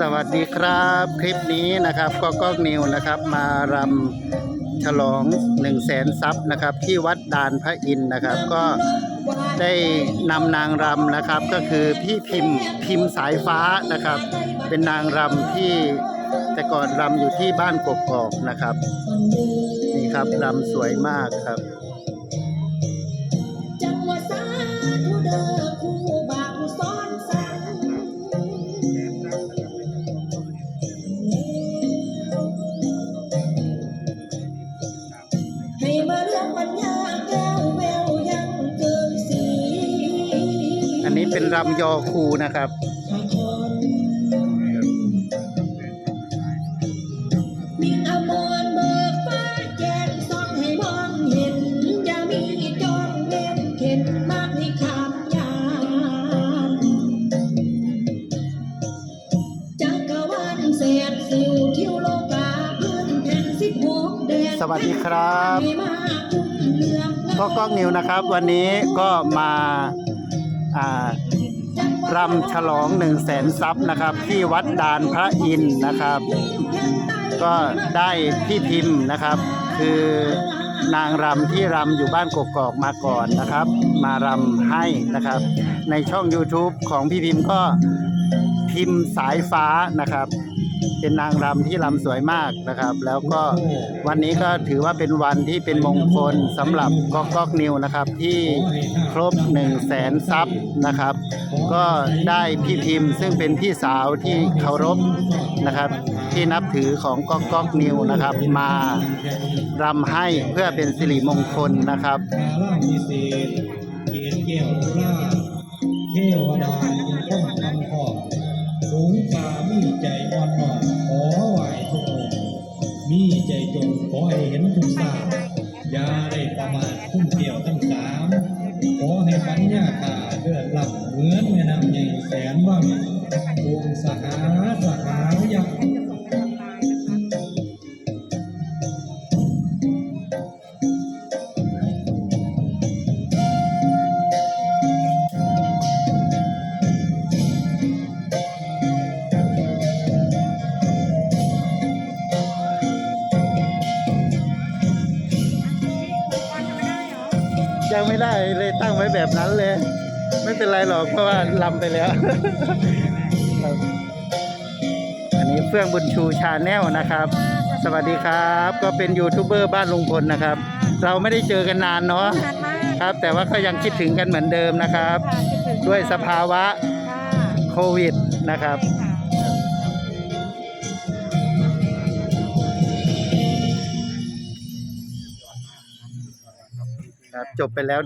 สวัสดีครับคลิปนี้นะครับก็ก้องนิวนะครับ มารำฉลอง1 0 0 0 0แสนซับนะครับ ที่วัดดานพระอินทร์นะครับ ก็ได้นำนางรำนะครับ ก็คือพี่พิมพ์พิมพ์สายฟ้านะครับ เป็นนางรำที่แต่ก่อนรำอยู่ที่บ้านกกอกนะครับ นี่ครับรำสวยมากครับ มาเรื่องปัญญาแก้วแววยังเกินสีอันนี้เป็นรำยอคูนะครับพระพ สวัสดีครับให้มาคุ้มเลือกก็ก้องนิวนะครับ วันนี้ก็มาอ่ารำฉลอง1 0 0 0 0แสนซับนะครับ ที่วัดดานพระอินนะครับ ก็ได้พี่พิมพ์นะครับ คือนางรำที่รำอยู่บ้านกกอกมาก่อนนะครับ มารำให้นะครับ ในช่อง YouTube ของพี่พิมพ์ก็พิมพ์สายฟ้านะครับ เป็นนางรำที่รำสวยมากนะครับ แล้วก็วันนี้ก็ถือว่าเป็นวันที่เป็นมงคลสำหรับก๊อกก๊อกนิวนะครับ ที่ครบ1 0 0 0 0แสนซับนะครับ ก็ได้พี่พิมพ์ ซึ่งเป็นพี่สาวที่เคารพนะครับ ที่นับถือของก๊อกก๊อกนิวนะครับ มารำให้เพื่อเป็นสิริมงคลนะครับกาล่าเศษเกียรติเกี่ยวล่าเทวดา จจงขอให้เห็นทุกสาอย่าได้ประมาทคุ้มเกี่ยวทั้งสามขอให้ปัญญาตาเลือดหลับเหมือนแม่น้ำใหญ่แสนว่างวงสหาสหาย ยังไม่ได้เลยตั้งไว้แบบนั้นเลย ไม่เป็นไรหรอกเพราะว่าลำไปแล้วครับอันนี้เฟื่องบุญชูชาแนลนะครับ สวัสดีครับ ก็เป็นยูทูบเบอร์บ้านลุงพลนะครับ เราไม่ได้เจอกันนานเนาะนานมากครับ แต่ว่าก็ยังคิดถึงกันเหมือนเดิมนะครับค่ะคิดถึงด้วยสภาวะค่ะโควิดนะครับใช่ค่ะครับ จบไปแล้ว